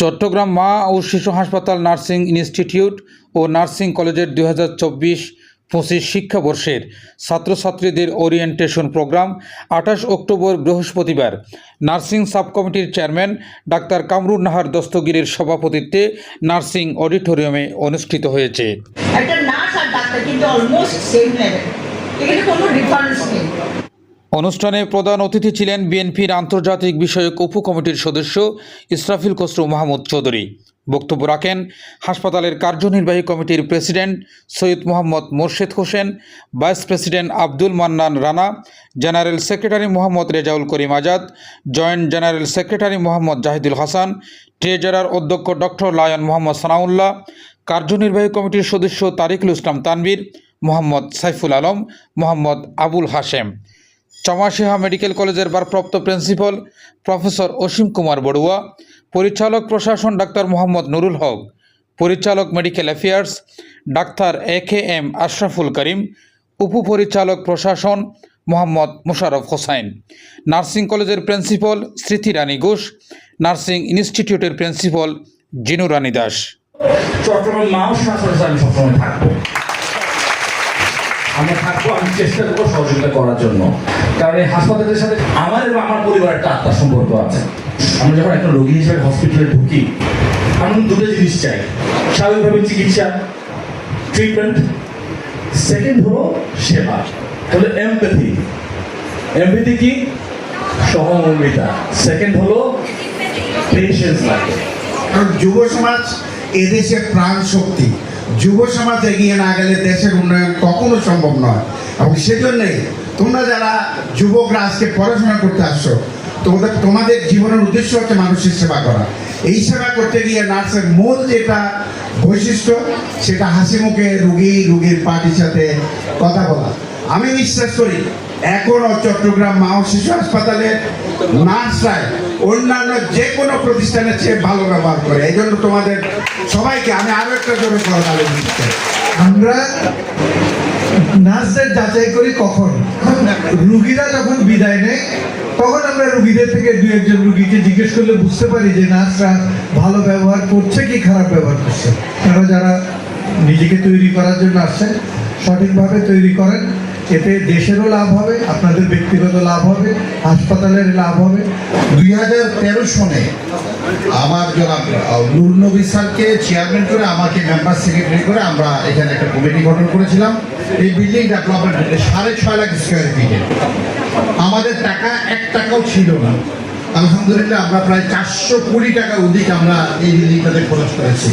চট্টগ্রাম মা ও শিশু হাসপাতাল নার্সিং ইনস্টিটিউট ও নার্সিং কলেজের দুই হাজার চব্বিশ পঁচিশ শিক্ষাবর্ষের ছাত্রছাত্রীদের ওরিয়েন্টেশন প্রোগ্রাম আঠাশ অক্টোবর বৃহস্পতিবার। Nursing sub committee chairman doctor Kamrun Nahar দস্তগিরের সভাপতিত্বে নার্সিং অডিটোরিয়ামে অনুষ্ঠিত হয়েছে। একটা নার্স আর ডাক্তার কিন্তু অলমোস্ট সেম লেভেল এখানে কোনো ডিফারেন্স অনুষ্ঠানে প্রধান অতিথি ছিলেন বিএনপির আন্তর্জাতিক বিষয়ক উপকমিটির সদস্য ইসরাফিল খসরু মাহমুদ চৌধুরী। বক্তব্য রাখেন হাসপাতালের কার্যনির্বাহী কমিটির president Syed Mohammad Morshed Hossain, vice president Abdul Mannan Rana, general secretary Mohammad Rezaul Karim Azad, joint general secretary Mohammad Zahidul Hasan, treasurer অধ্যক্ষ ডক্টর লায়ন মোহাম্মদ সানাউল্লাহ, কার্যনির্বাহী কমিটির সদস্য তারিকুল ইসলাম তানবীর মোহাম্মদ সাইফুল আলম, মোহাম্মদ আবুল হাশেম। চমাশিহা মেডিকেল কলেজের ভারপ্রাপ্ত প্রিন্সিপাল প্রফেসর অসীম কুমার বড়ুয়া, পরিচালক প্রশাসন ডাক্তার মোহাম্মদ নুরুল হক, পরিচালক medical affairs doctor A K M Ashraful Karim, উপপরিচালক প্রশাসন মোহাম্মদ মোশারফ হোসাইন। নার্সিং কলেজের প্রিন্সিপাল স্মৃতি রানী ঘোষ, নার্সিং ইনস্টিটিউটের প্রিন্সিপাল জিনু রানী দাস। চট্টগ্রাম আমরা থাকব, আমি চেষ্টা করব সহযোগিতা করার জন্য। কারণ এই হাসপাতালের সাথে আমার এবং আমার পরিবারের একটা আত্মার সম্পর্ক আছে। আমরা যখন একটা রোগী হিসেবে হসপিটালে ঢুকি আমরা দুটো জিনিস চাই। স্বাভাবিকভাবে চিকিৎসা ট্রিটমেন্ট সেকেন্ড হলো সেবা। তাহলে এমপ্যাথি এমপ্যাথি কি? সহমর্মিতা। সেকেন্ড হলো পেশেন্স লাগে। কারণ যুব সমাজ এদেশের প্রাণ শক্তি যুব সমাজ এগিয়ে না গেলে দেশের উন্নয়ন কখনো সম্ভব নয়। এবং সেজন্যই তোমরা যারা যুবকরা আজকে পড়াশোনা করতে আসছো তোমাদের তোমাদের জীবনের উদ্দেশ্য হচ্ছে মানুষের সেবা করা। এই সেবা করতে গিয়ে নার্সের মূল যেটা বৈশিষ্ট্য, সেটা হাসি মুখে রুগী রুগীর পার্টির সাথে কথা বলা। আমি বিশ্বাস করি এখনও চট্টগ্রাম মা শিশু হাসপাতালের নার্সরাই অন্যান্য যে কোনো প্রতিষ্ঠানের চেয়ে ভালো ব্যবহার করে। এই জন্য তোমাদের সবাইকে আমি আরও একটা জোরে চাই। আমরা নার্সদের যাচাই করি কখন? রুগীরা যখন বিদায় নেয়, তখন আমরা রুগীদের থেকে দু একজন রুগীকে জিজ্ঞেস করলে বুঝতে পারি যে নার্সরা ভালো ব্যবহার করছে কি খারাপ ব্যবহার করছে। তারা যারা নিজেকে তৈরি করার জন্য আসছেন, সঠিকভাবে তৈরি করেন এতে দেশেরও লাভ হবে, আপনাদের ব্যক্তিগত লাভ হবে, হাসপাতালের লাভ হবে। দুই হাজার তেরো সনে আমার জনাব নূর স্যারকে চেয়ারম্যান করে, আমাকে মেম্বার সেক্রেটারি করে আমরা এখানে একটা কমিটি গঠন করেছিলাম। এই বিল্ডিং ডেভেলপমেন্ট সাড়ে ছয় লাখ স্কোয়ার ফিটে আমাদের টাকা, এক টাকাও ছিল না। আলহামদুলিল্লাহ, আমরা প্রায় চারশো কোটি টাকা অধিক আমরা এই বিল্ডিংটাতে খরচ করেছি।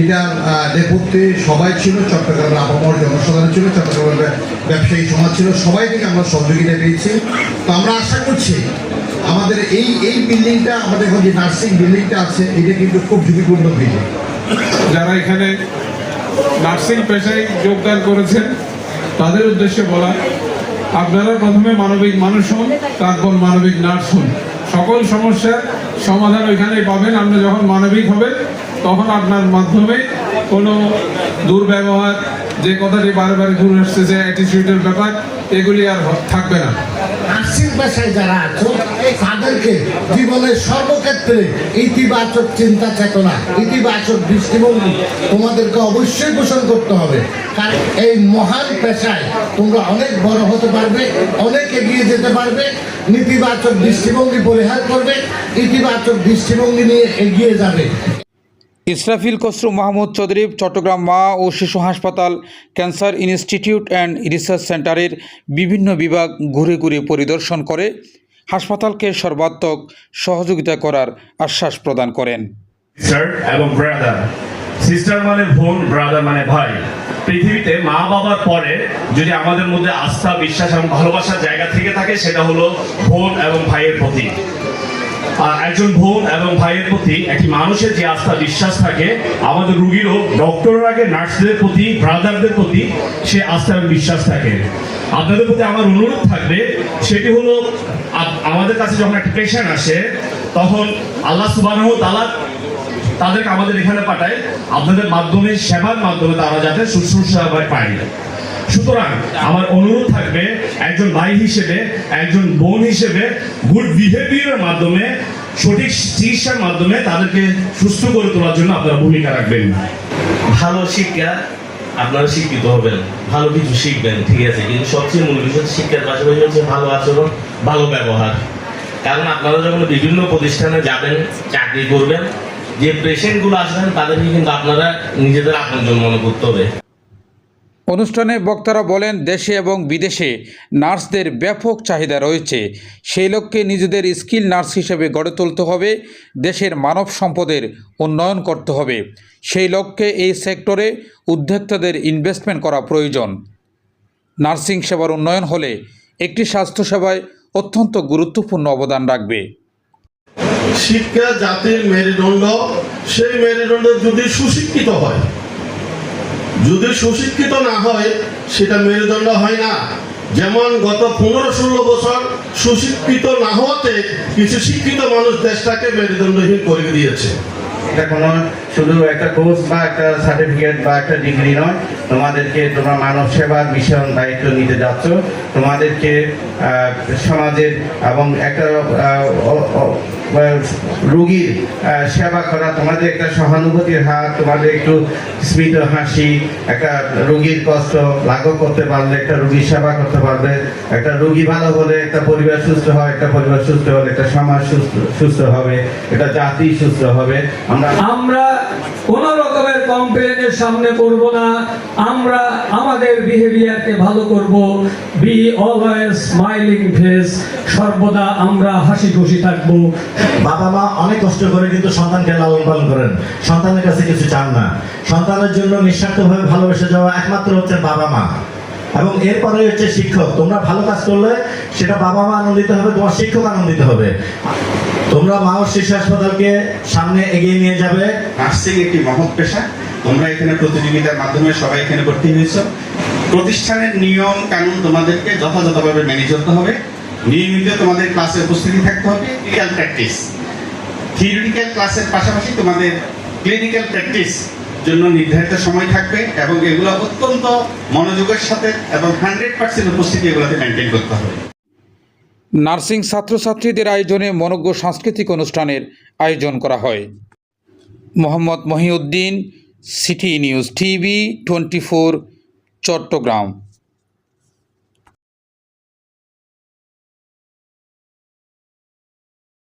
এটার নেপথ্যে সবাই ছিল, চট্টগ্রামের আপামর জনসাধারণ ছিল চট্টগ্রামের ব্যবসায়ী সমাজ ছিল, সবাই থেকে আমরা সহযোগিতা পেয়েছি। তো আমরা আশা করছি আমাদের এই এই বিল্ডিংটা আমাদের এখন যে নার্সিং বিল্ডিংটা আছে, এটা কিন্তু খুব ঝুঁকিপূর্ণ বিল্ডিং যারা এখানে নার্সিং পেশায় যোগদান করেছেন, তাদের উদ্দেশ্যে বলা, আপনারা প্রথমে মানবিক মানুষ হন, তারপর মানবিক নার্স হন। সকল সমস্যার সমাধান ওইখানেই পাবেন। আপনি যখন মানবিক হবেন, তখন আপনার মাধ্যমে কোনো দুর্ব্যবহার যে কথাটি বারবার ঘুরে আসতেছে অ্যাটিটিউডের ব্যাপার, এগুলি আর থাকবে না। নার্সিং পেশায় যারা আছো, তাদেরকে জীবনের সর্বক্ষেত্রে ইতিবাচক চিন্তা চেতনা, ইতিবাচক দৃষ্টিভঙ্গি তোমাদেরকে অবশ্যই পোষণ করতে হবে। কারণ এই মহান পেশায় তোমরা অনেক বড় হতে পারবে, অনেক এগিয়ে যেতে পারবে, নেতিবাচক দৃষ্টিভঙ্গি পরিহার করবে, ইতিবাচক দৃষ্টিভঙ্গি নিয়ে এগিয়ে যাবে। ইসরাফিল খসরু মাহমুদ চৌধুরী, চট্টগ্রাম মা ও শিশু হাসপাতাল, ক্যান্সার ইনস্টিটিউট অ্যান্ড রিসার্চ সেন্টারের বিভিন্ন বিভাগ ঘুরে ঘুরে পরিদর্শন করে হাসপাতালকে সর্বাত্মক সহযোগিতা করার আশ্বাস প্রদান করেন। সিস্টার মানে বোন ব্রাদার মানে ভাই। পৃথিবীতে মা বাবার পরে যদি আমাদের মধ্যে আস্থা, বিশ্বাস এবং ভালোবাসার জায়গা থেকে থাকে, সেটা হলো বোন এবং ভাইয়ের প্রতি। একজন বোন এবং ভাইয়ের প্রতি একটি মানুষের যে আস্থা, বিশ্বাস থাকে, আমাদের রুগীরও ডক্টরের আগে নার্সদের প্রতি ব্রাদারদের প্রতি সে আস্থা এবং বিশ্বাস থাকে। আপনাদের প্রতি আমার অনুরোধ থাকবে, সেটি হলো আমাদের কাছে যখন একটা পেশেন্ট আসে, তখন আল্লাহ সুবাহ তাদেরকে আমাদের এখানে পাঠায়। আপনাদের মাধ্যমে, সেবার মাধ্যমে তারা যাতে শুশ্রূষা পায়। সুতরাং আমার অনুরোধ থাকবে একজন ভাই হিসেবে, একজন বোন হিসেবে গুড বিহেভিয়ারের মাধ্যমে, সঠিক চিকিৎসার মাধ্যমে তাদেরকে সুস্থ করে তোলার জন্য আপনারা ভূমিকা রাখবেন। ভালো শিক্ষা আপনারা শিক্ষিত হবেন, ভালো কিছু শিখবেন, ঠিক আছে? কিন্তু সবচেয়ে মূল বিষয় শিক্ষার পাশাপাশি হচ্ছে ভালো আচরণ, ভালো ব্যবহার। কারণ আপনারা যখন বিভিন্ন প্রতিষ্ঠানে যাবেন, চাকরি করবেন, যে পেশেন্টগুলো আসবেন, তাদেরকে কিন্তু আপনারা নিজেদের আপনজন মনে করতে হবে। অনুষ্ঠানে বক্তারা বলেন, দেশে এবং বিদেশে নার্সদের ব্যাপক চাহিদা রয়েছে। সেই লক্ষ্যে নিজেদের স্কিল নার্স হিসেবে গড়ে তুলতে হবে, দেশের মানব সম্পদের উন্নয়ন করতে হবে। সেই লক্ষ্যে এই সেক্টরে উদ্যোক্তাদের ইনভেস্টমেন্ট করা প্রয়োজন। নার্সিং সেবার উন্নয়ন হলে একটি স্বাস্থ্যসেবায় অত্যন্ত গুরুত্বপূর্ণ অবদান রাখবে। শিক্ষা জাতির মেরুদণ্ড, সেই মেরুদণ্ড যদি সুশিক্ষিত হয় যদি সুশিক্ষিত না হয়, সেটা মেরুদণ্ড হয় না। যেমন গত পনেরো ষোলো বছর সুশিক্ষিত না হওয়াতে কিছু শিক্ষিত মানুষ দেশটাকে মেরুদণ্ডহীন করে দিয়েছে। এটা কোনো শুধু একটা কোর্স বা একটা সার্টিফিকেট বা একটা ডিগ্রি নয়, তোমাদেরকে তোমরা মানব সেবার ভীষণ দায়িত্ব নিতে যাচ্ছ। তোমাদেরকে সমাজের এবং একটা রোগীর সেবা করা, তোমাদের একটা সহানুভূতির হাত, তোমাদের একটু স্মিত হাসি, একটা রোগীর কষ্ট লাঘব করতে পারলে, একটা রুগীর সেবা করতে পারবে। একটা রুগী ভালো হলে একটা পরিবার সুস্থ হয়, একটা পরিবার সুস্থ হলে একটা সমাজ সুস্থ সুস্থ হবে, একটা জাতি সুস্থ হবে। আমরা আমরা কোন রকমের কমপ্লেনের সামনে করব না। আমরা আমাদের বিহেভিয়ারকে ভালো করব। বি অলওয়েজ স্মাইলিং ফেস সর্বদা আমরা হাসি খুশি থাকব। বাবা মা অনেক কষ্ট করে কিন্তু সন্তানকে লালন পালন করেন। সন্তানের কাছে কিছু চান না। সন্তানের জন্য নিঃস্বার্থভাবে ভালোবেসে যাওয়া একমাত্র হচ্ছে বাবা মা এবং এরপরে হচ্ছে শিক্ষক। তোমরা ভালো কাজ করলে সেটা বাবা মা আনন্দিত হবে, তোমার শিক্ষক আনন্দিত হবে। তোমরা মা ও শিশু হাসপাতালকে সামনে এগিয়ে নিয়ে যাবে। নার্সিং একটি মহৎ পেশা। তোমরা এখানে প্রতিযোগিতার মাধ্যমে সবাই এখানে ভর্তি হয়েছ। প্রতিষ্ঠানের নিয়ম কানুন তোমাদেরকে যথাযথভাবে মেনে চলতে হবে। নিয়মিত তোমাদের ক্লাসে উপস্থিতি থাকতে হবে। ক্লিনিক্যাল প্র্যাকটিস থিওরিটিক্যাল ক্লাসের পাশাপাশি তোমাদের ক্লিনিক্যাল প্র্যাকটিস জন্য নির্ধারিত সময় থাকবে এবং এগুলো অত্যন্ত মনোযোগের সাথে এবং হান্ড্রেড পার্সেন্ট উপস্থিতি এগুলোতে মেনটেন করতে হবে। নার্সিং ছাত্রছাত্রীদের আয়োজনে মনজ্ঞ সাংস্কৃতিক অনুষ্ঠানের আয়োজন করা হয়। Mohammad Mohiuddin, city news TV, twenty four, Chattogram.